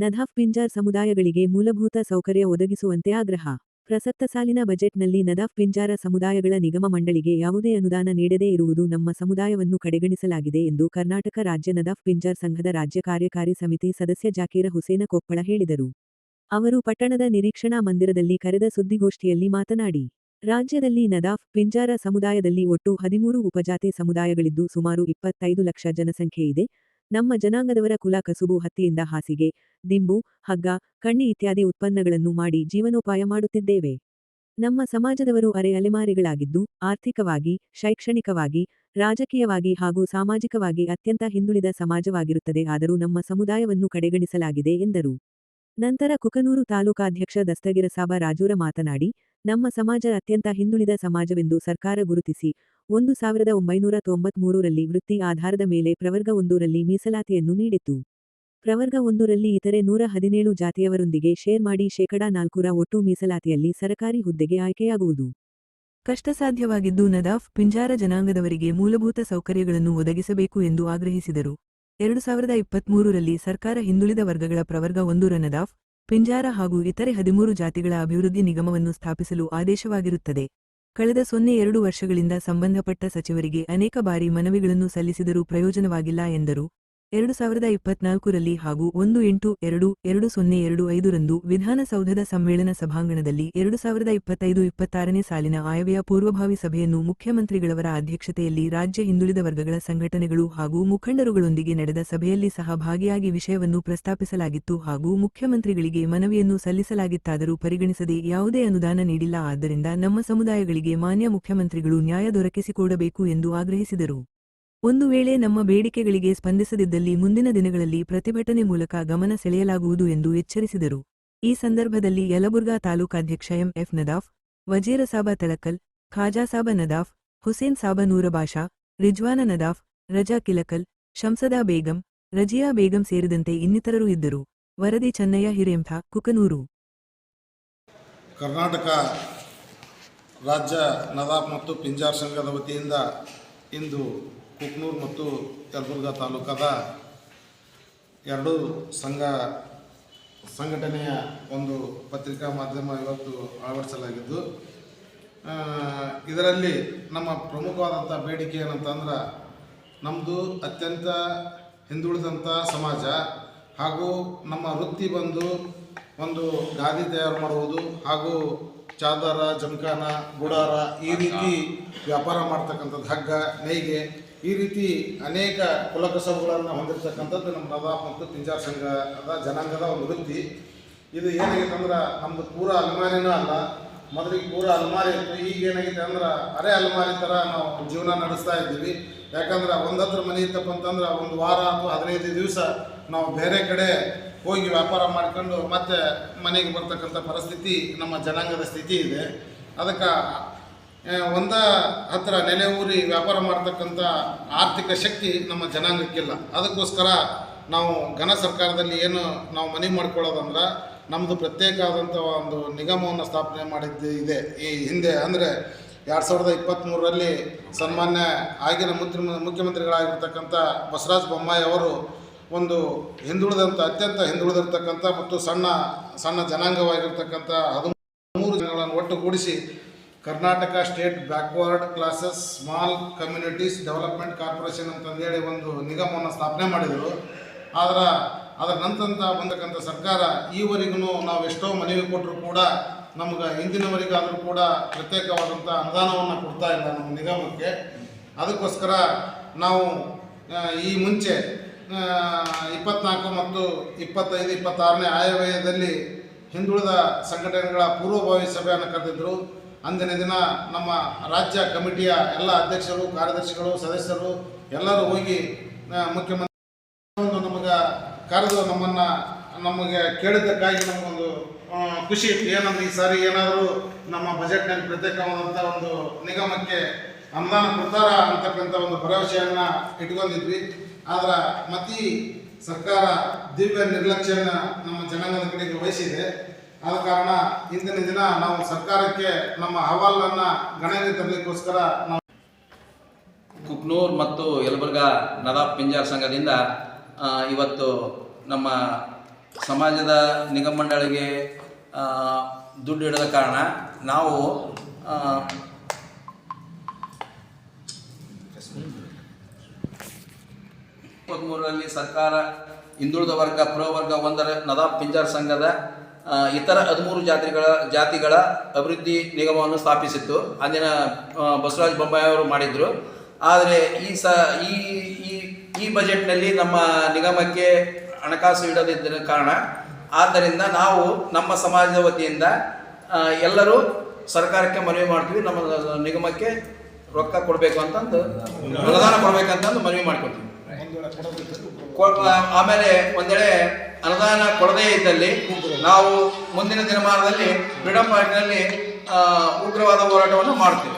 ನದಾಫ್ ಪಿಂಜಾರ್ ಸಮುದಾಯಗಳಿಗೆ ಮೂಲಭೂತ ಸೌಕರ್ಯ ಒದಗಿಸುವಂತೆ ಆಗ್ರಹ. ಪ್ರಸಕ್ತ ಸಾಲಿನ ಬಜೆಟ್ನಲ್ಲಿ ನದಾಫ್ ಪಿಂಜಾರ ಸಮುದಾಯಗಳ ನಿಗಮ ಮಂಡಳಿಗೆ ಯಾವುದೇ ಅನುದಾನ ನೀಡದೇ ಇರುವುದು ನಮ್ಮ ಸಮುದಾಯವನ್ನು ಕಡೆಗಣಿಸಲಾಗಿದೆ ಎಂದು ಕರ್ನಾಟಕ ರಾಜ್ಯ ನದಾಫ್ ಪಿಂಜಾರ್ ಸಂಘದ ರಾಜ್ಯ ಕಾರ್ಯಕಾರಿ ಸಮಿತಿ ಸದಸ್ಯ ಜಾಕೀರ ಹುಸೇನ ಕೊಪ್ಪಳ ಹೇಳಿದರು. ಅವರು ಪಟ್ಟಣದ ನಿರೀಕ್ಷಣಾ ಮಂದಿರದಲ್ಲಿ ಕರೆದ ಸುದ್ದಿಗೋಷ್ಠಿಯಲ್ಲಿ ಮಾತನಾಡಿ, ರಾಜ್ಯದಲ್ಲಿ ನದಾಫ್ ಪಿಂಜಾರ ಸಮುದಾಯದಲ್ಲಿ ಒಟ್ಟು ಹದಿಮೂರು ಉಪಜಾತಿ ಸಮುದಾಯಗಳಿದ್ದು ಸುಮಾರು ಇಪ್ಪತ್ತೈದು ಲಕ್ಷ ಜನಸಂಖ್ಯೆ ಇದೆ ನಮ್ಮ ಜನಾಂಗದವರ ಕುಲ ಕಸುಬು ಹತ್ತಿಯಿಂದ ಹಾಸಿಗೆ, ದಿಂಬು, ಹಗ್ಗ, ಕಣ್ಣಿ ಇತ್ಯಾದಿ ಉತ್ಪನ್ನಗಳನ್ನು ಮಾಡಿ ಜೀವನೋಪಾಯ ಮಾಡುತ್ತಿದ್ದೇವೆ. ನಮ್ಮ ಸಮಾಜದವರು ಅರೆ ಅಲೆಮಾರಿಗಳಾಗಿದ್ದು, ಆರ್ಥಿಕವಾಗಿ, ಶೈಕ್ಷಣಿಕವಾಗಿ, ರಾಜಕೀಯವಾಗಿ ಹಾಗೂ ಸಾಮಾಜಿಕವಾಗಿ ಅತ್ಯಂತ ಹಿಂದುಳಿದ ಸಮಾಜವಾಗಿರುತ್ತದೆ ಆದರೂ ನಮ್ಮ ಸಮುದಾಯವನ್ನು ಕಡೆಗಣಿಸಲಾಗಿದೆ ಎಂದರು. ನಂತರ ಕುಕನೂರು ತಾಲೂಕಾಧ್ಯಕ್ಷ ದಸ್ತಗಿರಸಾಬ ರಾಜೂರ ಮಾತನಾಡಿ ನಮ್ಮ ಸಮಾಜ ಅತ್ಯಂತ ಹಿಂದುಳಿದ ಸಮಾಜವೆಂದು ಸರ್ಕಾರ ಗುರುತಿಸಿ, ಒಂದು ಸಾವಿರದ ಒಂಬೈನೂರ ತೊಂಬತ್ಮೂರರಲ್ಲಿ ವೃತ್ತಿ ಆಧಾರದ ಮೇಲೆ ಪ್ರವರ್ಗ ಒಂದೂರಲ್ಲಿ ಮೀಸಲಾತಿಯನ್ನು ನೀಡಿತು ಪ್ರವರ್ಗ ಒಂದರಲ್ಲಿ ಇತರೆ ನೂರ ಹದಿನೇಳು ಜಾತಿಯವರೊಂದಿಗೆ ಶೇರ್ ಮಾಡಿ ಶೇಕಡಾ ನಾಲ್ಕುರ ಒಟ್ಟು ಮೀಸಲಾತಿಯಲ್ಲಿ ಸರಕಾರಿ ಹುದ್ದೆಗೆ ಆಯ್ಕೆಯಾಗುವುದು. ಕಷ್ಟಸಾಧ್ಯವಾಗಿದ್ದು ನದಾಫ್, ಪಿಂಜಾರ ಜನಾಂಗದವರಿಗೆ ಮೂಲಭೂತ ಸೌಕರ್ಯಗಳನ್ನು ಒದಗಿಸಬೇಕು ಎಂದು ಆಗ್ರಹಿಸಿದರು. ಎರಡು ಸಾವಿರದ ಇಪ್ಪತ್ಮೂರರಲ್ಲಿ ಸರ್ಕಾರ ಹಿಂದುಳಿದ ವರ್ಗಗಳ ಪ್ರವರ್ಗ ಒಂದೂರ ನದಾಫ್ ಪಿಂಜಾರ ಹಾಗೂ ಇತರೆ ಹದಿಮೂರು ಜಾತಿಗಳ ಅಭಿವೃದ್ಧಿ ನಿಗಮವನ್ನು ಸ್ಥಾಪಿಸಲು ಆದೇಶವಾಗಿರುತ್ತದೆ. ಕಳೆದ ಸೊನ್ನೆ ಎರಡು ವರ್ಷಗಳಿಂದ ಸಂಬಂಧಪಟ್ಟ ಸಚಿವರಿಗೆ ಅನೇಕ ಬಾರಿ ಮನವಿಗಳನ್ನು ಸಲ್ಲಿಸಿದರೂ ಪ್ರಯೋಜನವಾಗಿಲ್ಲ ಎಂದರು. ಎರಡು ಸಾವಿರದ ಇಪ್ಪತ್ನಾಲ್ಕರಲ್ಲಿ ಹಾಗೂ ಒಂದು ಎಂಟು ಎರಡು ಎರಡು ಸೊನ್ನೆ ಎರಡು ಐದರಂದು ವಿಧಾನಸೌಧದ ಸಮ್ಮೇಳನ ಸಭಾಂಗಣದಲ್ಲಿ ಎರಡು ಸಾವಿರದ ಇಪ್ಪತ್ತೈದು ಇಪ್ಪತ್ತಾರನೇ ಸಾಲಿನ ಆಯವ್ಯ ಪೂರ್ವಭಾವಿ ಸಭೆಯನ್ನು ಮುಖ್ಯಮಂತ್ರಿಗಳವರ ಅಧ್ಯಕ್ಷತೆಯಲ್ಲಿ ರಾಜ್ಯ ಹಿಂದುಳಿದ ವರ್ಗಗಳ ಸಂಘಟನೆಗಳು ಹಾಗೂ ಮುಖಂಡರುಗಳೊಂದಿಗೆ ನಡೆದ ಸಭೆಯಲ್ಲಿ ಸಹ ಭಾಗಿಯಾಗಿ ವಿಷಯವನ್ನು ಪ್ರಸ್ತಾಪಿಸಲಾಗಿತ್ತು ಹಾಗೂ ಮುಖ್ಯಮಂತ್ರಿಗಳಿಗೆ ಮನವಿಯನ್ನು ಸಲ್ಲಿಸಲಾಗಿತ್ತಾದರೂ ಪರಿಗಣಿಸದೆ ಯಾವುದೇ ಅನುದಾನ ನೀಡಿಲ್ಲ. ಆದ್ದರಿಂದ ನಮ್ಮ ಸಮುದಾಯಗಳಿಗೆ ಮಾನ್ಯ ಮುಖ್ಯಮಂತ್ರಿಗಳು ನ್ಯಾಯ ದೊರಕಿಸಿಕೊಡಬೇಕು ಎಂದು ಆಗ್ರಹಿಸಿದರು. ಒಂದು ವೇಳೆ ನಮ್ಮ ಬೇಡಿಕೆಗಳಿಗೆ ಸ್ಪಂದಿಸದಿದ್ದಲ್ಲಿ ಮುಂದಿನ ದಿನಗಳಲ್ಲಿ ಪ್ರತಿಭಟನೆ ಮೂಲಕ ಗಮನ ಸೆಳೆಯಲಾಗುವುದು ಎಂದು ಎಚ್ಚರಿಸಿದರು. ಈ ಸಂದರ್ಭದಲ್ಲಿ ಯಲಬುರ್ಗಾ ತಾಲೂಕಾಧ್ಯಕ್ಷ ಎಂಎಫ್ ನದಾಫ್ ವಜೀರಸಾಬ ತಳಕಲ್ ಖಾಜಾಸಾಬ ನದಾಫ್, ಹುಸೇನ್ ಸಾಬ ನೂರಬಾಷಾ ರಿಜ್ವಾನ ನದಾಫ್, ರಜಾ ಕಿಲಕಲ್, ಶಂಸದಾ ಬೇಗಂ, ರಜಿಯಾ ಬೇಗಂ ಸೇರಿದಂತೆ ಇನ್ನಿತರರು ಇದ್ದರು. ವರದಿ ಚೆನ್ನಯ್ಯ ಹಿರೇಂಥ ಕುಕನೂರು. ಕರ್ನಾಟಕ ರಾಜ್ಯ ನದಾಫ್ ಮತ್ತು ಪಿಂಜಾರ್ ಸಂಘದ ವತಿಯಿಂದ ಇಂದು ಕುಕ್ನೂರು ಮತ್ತು ಯಲಬುರ್ಗಾ ತಾಲೂಕಾದ ಎರಡೂ ಸಂಘ ಸಂಘಟನೆಯ ಒಂದು ಪತ್ರಿಕಾ ಮಾಧ್ಯಮ ಇವತ್ತು ಅಳವಡಿಸಲಾಗಿದ್ದು ಇದರಲ್ಲಿ ನಮ್ಮ ಪ್ರಮುಖವಾದಂಥ ಬೇಡಿಕೆ ಏನಂತಂದ್ರೆ ನಮ್ಮದು ಅತ್ಯಂತ ಹಿಂದುಳಿದಂಥ ಸಮಾಜ ಹಾಗೂ ನಮ್ಮ ವೃತ್ತಿ ಬಂದು ಒಂದು ಗಾದಿ ತಯಾರು ಮಾಡುವುದು ಹಾಗೂ ಚಾದರ, ಜಮಖಾನ, ಗುಡಾರ ಈ ರೀತಿ ವ್ಯಾಪಾರ ಮಾಡ್ತಕ್ಕಂಥದ್ದು, ಹಗ್ಗ ನೇಯ್ಗೆ ಈ ರೀತಿ ಅನೇಕ ಕುಲಕಸಬುಗಳನ್ನು ಹೊಂದಿರತಕ್ಕಂಥದ್ದು ನಮ್ಮ ನವಾಬ್ ಮತ್ತು ಪಿಂಜಾರ್ ಸಂಘದ ಜನಾಂಗದ ಒಂದು ವೃತ್ತಿ. ಇದು ಏನಾಗಿತ್ತು ಅಂದ್ರೆ ನಮ್ದು ಪೂರ ಅಲ್ಮಾರಿನೂ ಅಲ್ಲ. ಮೊದಲಿಗೆ ಪೂರ ಅಲ್ಮಾರಿ ಇತ್ತು. ಈಗ ಏನಾಗಿದೆ ಅಂದ್ರೆ ಅರೆ ಅಲ್ಮಾರಿ ಥರ ನಾವು ಜೀವನ ನಡೆಸ್ತಾ ಇದ್ದೀವಿ. ಯಾಕಂದ್ರೆ ಒಂದತ್ರ ಮನೆ ಇತ್ತಪ್ಪ ಅಂತಂದ್ರೆ ಒಂದು ವಾರ ಅಥವಾ ಹದಿನೈದು ದಿವಸ ನಾವು ಬೇರೆ ಕಡೆ ಹೋಗಿ ವ್ಯಾಪಾರ ಮಾಡ್ಕೊಂಡು ಮತ್ತೆ ಮನೆಗೆ ಬರ್ತಕ್ಕಂಥ ಪರಿಸ್ಥಿತಿ ನಮ್ಮ ಜನಾಂಗದ ಸ್ಥಿತಿ ಇದೆ. ಅದಕ್ಕೆ ಒಂದ ಹತ್ರ ನೆಲೆ ಊರಿ ವ್ಯಾಪಾರ ಮಾಡ್ತಕ್ಕಂಥ ಆರ್ಥಿಕ ಶಕ್ತಿ ನಮ್ಮ ಜನಾಂಗಕ್ಕಿಲ್ಲ. ಅದಕ್ಕೋಸ್ಕರ ನಾವು ಘನ ಸರ್ಕಾರದಲ್ಲಿ ಏನು ನಾವು ಮನವಿ ಮಾಡ್ಕೊಳ್ಳೋದಂದ್ರೆ ನಮ್ಮದು ಪ್ರತ್ಯೇಕ ಆದಂಥ ಒಂದು ನಿಗಮವನ್ನು ಸ್ಥಾಪನೆ ಮಾಡಿದ್ದು ಇದೆ. ಈ ಹಿಂದೆ ಅಂದರೆ ಎರಡು ಸಾವಿರದ ಇಪ್ಪತ್ತ್ಮೂರರಲ್ಲಿ ಸನ್ಮಾನ್ಯ ಆಗಿನ ಮುಖ್ಯ ಮುಖ್ಯಮಂತ್ರಿಗಳಾಗಿರ್ತಕ್ಕಂಥ ಬಸವರಾಜ ಬೊಮ್ಮಾಯಿ ಅವರು ಒಂದು ಹಿಂದುಳಿದಂಥ ಅತ್ಯಂತ ಹಿಂದುಳಿದಿರ್ತಕ್ಕಂಥ ಮತ್ತು ಸಣ್ಣ ಸಣ್ಣ ಜನಾಂಗವಾಗಿರ್ತಕ್ಕಂಥ ಹದಿಮೂರು ಜನಗಳನ್ನು ಒಟ್ಟುಗೂಡಿಸಿ Karnataka state backward classes small communities development corporation ಅಂತಂದೇಳಿ ಒಂದು ನಿಗಮವನ್ನು ಸ್ಥಾಪನೆ ಮಾಡಿದರು. ಆದರೆ ಅದರ ನಂತರ ಬಂದಕ್ಕಂಥ ಸರ್ಕಾರ ಈವರೆಗೂ ನಾವು ಎಷ್ಟೋ ಮನವಿ ಕೊಟ್ಟರು ಕೂಡ ನಮ್ಗೆ ಇಂದಿನವರೆಗಾದರೂ ಕೂಡ ಪ್ರತ್ಯೇಕವಾದಂಥ ಅನುದಾನವನ್ನು ಕೊಡ್ತಾ ಇಲ್ಲ ನಮ್ಮ ನಿಗಮಕ್ಕೆ. ಅದಕ್ಕೋಸ್ಕರ ನಾವು ಈ ಮುಂಚೆ ಇಪ್ಪತ್ನಾಲ್ಕು ಮತ್ತು ಇಪ್ಪತ್ತೈದು, ಇಪ್ಪತ್ತಾರನೇ ಆಯವ್ಯಯದಲ್ಲಿ ಹಿಂದುಳಿದ ಸಂಘಟನೆಗಳ ಪೂರ್ವಭಾವಿ ಸಭೆಯನ್ನು ಕರೆದಿದ್ದರು ಅಂದಿನ ದಿನ ನಮ್ಮ ರಾಜ್ಯ ಕಮಿಟಿಯ ಎಲ್ಲ ಅಧ್ಯಕ್ಷರು, ಕಾರ್ಯದರ್ಶಿಗಳು, ಸದಸ್ಯರು ಎಲ್ಲರೂ ಹೋಗಿ ಮುಖ್ಯಮಂತ್ರಿ ಒಂದು ನಮಗೆ ಕರೆದು ನಮ್ಮನ್ನು, ನಮಗೆ ಕೇಳಿದ್ದಕ್ಕಾಗಿ ನಮಗೊಂದು ಖುಷಿ ಇತ್ತು. ಏನಂದ್ರೆ ಈ ಸಾರಿ ಏನಾದರೂ ನಮ್ಮ ಬಜೆಟ್ನಲ್ಲಿ ಪ್ರತ್ಯೇಕವಾದಂಥ ಒಂದು ನಿಗಮಕ್ಕೆ ಅನುದಾನ ಕೊಡ್ತಾರ ಅಂತಕ್ಕಂಥ ಒಂದು ಭರವಸೆಯನ್ನು ಇಟ್ಕೊಂಡಿದ್ವಿ. ಆದರೆ ಮತಿ ಸರ್ಕಾರ ದಿವ್ಯ ನಿರ್ಲಕ್ಷ್ಯನ ನಮ್ಮ ಜನಾಂಗದ ಕಡೆಗೆ ವಹಿಸಿದೆ. ಆದ ಕಾರಣ ಇಂದಿನ ದಿನ ನಾವು ಸರ್ಕಾರಕ್ಕೆ ನಮ್ಮ ಅಹವಾಲನ್ನು ಗಣನೆಗೆ ತರಲಿಕ್ಕೋಸ್ಕರ ನಾವು ಕುಕ್ನೂರ್ ಮತ್ತು ಯಲಬುರ್ಗಾ ನದಾ ಪಿಂಜಾರ್ ಸಂಘದಿಂದ ಇವತ್ತು ನಮ್ಮ ಸಮಾಜದ ನಿಗಮ ಮಂಡಳಿಗೆ ದುಡ್ಡು ಇಡದ ಕಾರಣ ನಾವು ಇಪ್ಪತ್ತ್ಮೂರರಲ್ಲಿ ಸರ್ಕಾರ ಹಿಂದುಳಿದ ವರ್ಗ, ಪ್ರವರ್ಗ ಒಂದರ ನದಾಬ್ ಪಿಂಜಾರ್ ಸಂಘದ ಇತರ ಹದಿಮೂರು ಜಾತಿಗಳ ಜಾತಿಗಳ ಅಭಿವೃದ್ಧಿ ನಿಗಮವನ್ನು ಸ್ಥಾಪಿಸಿತ್ತು. ಅಂದಿನ ಬಸವರಾಜ ಬೊಮ್ಮಾಯಿ ಅವರು ಮಾಡಿದ್ರು. ಆದರೆ ಈ ಸ ಈ ಈ ಬಜೆಟ್ನಲ್ಲಿ ನಮ್ಮ ನಿಗಮಕ್ಕೆ ಹಣಕಾಸು ಇಡದಿದ್ದ ಕಾರಣ ಆದ್ದರಿಂದ ನಾವು ನಮ್ಮ ಸಮಾಜದ ವತಿಯಿಂದ ಎಲ್ಲರೂ ಸರ್ಕಾರಕ್ಕೆ ಮನವಿ ಮಾಡ್ತೀವಿ. ನಮ್ಮ ನಿಗಮಕ್ಕೆ ರೊಕ್ಕ ಕೊಡಬೇಕು ಅಂತಂದು ಅನುದಾನ ಕೊಡಬೇಕಂತಂದು ಮನವಿ ಮಾಡ್ಕೊತೀವಿ. ಆಮೇಲೆ ಒಂದೆಡೆ ಅನುದಾನ ಕೊಡದೇ ಇದ್ದಲ್ಲಿ ನಾವು ಮುಂದಿನ ದಿನಮಾನದಲ್ಲಿ ಫ್ರೀಡಂ ಪಾರ್ಕ್ನಲ್ಲಿ ಉಗ್ರವಾದ ಹೋರಾಟವನ್ನು ಮಾಡ್ತೀವಿ.